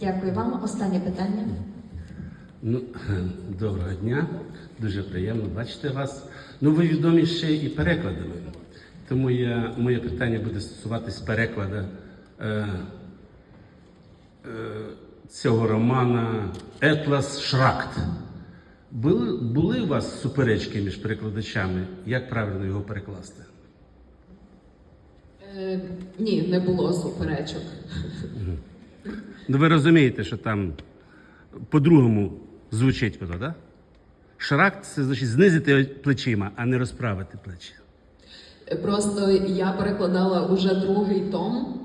Дякую вам. Останнє питання. Ну, доброго дня, дуже приємно бачити вас. Ну, ви відомі ще і перекладами. Тому я, моє питання буде стосуватись перекладу е, е, цього романа Етлас Шракт. Були, були у вас суперечки між перекладачами? Як правильно його перекласти? Е, ні, не було суперечок. Ну, ви розумієте, що там по-другому звучить воно? Да? Шракт це значить знизити плечима, а не розправити плечі. Просто я перекладала уже другий том.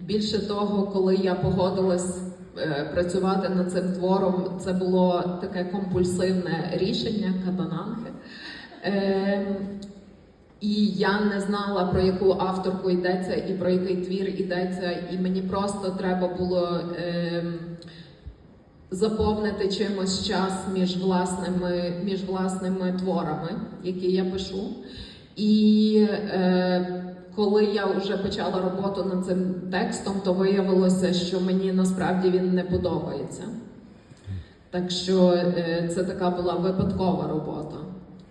Більше того, коли я погодилась е, працювати над цим твором, це було таке компульсивне рішення катананги. Е, і я не знала про яку авторку йдеться і про який твір йдеться, і мені просто треба було. Е, заповнити чимось час між власними, між власними творами, які я пишу. І е, коли я вже почала роботу над цим текстом, то виявилося, що мені насправді він не подобається. Так що е, це така була випадкова робота.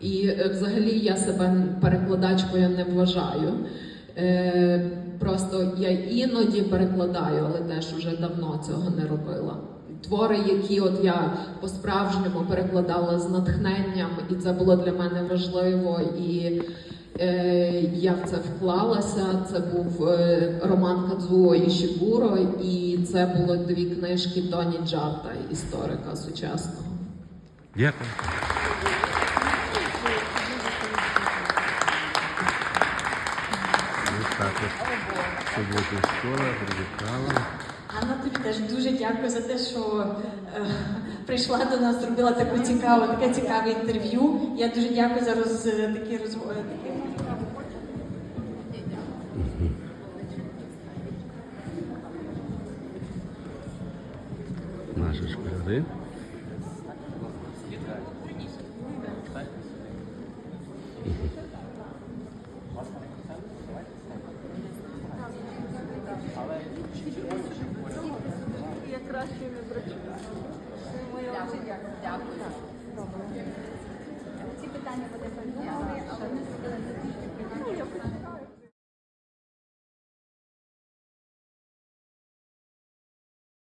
І е, взагалі я себе перекладачкою не вважаю. Е, просто я іноді перекладаю, але теж уже давно цього не робила. Твори, які от я по-справжньому перекладала з натхненням, і це було для мене важливо. І е, я в це вклалася. Це був е, роман Кадзуо Ішігуро, і це було дві книжки Тоні Джата, історика сучасного. Дякую. Ось так школа привітала. Анна, тобі теж дуже дякую за те, що е, прийшла до нас, зробила таку цікаву, таке цікаве інтерв'ю. Я дуже дякую за роз, е, такі розмови. Такі... Наші школяри. Ці питання буде але ми зробили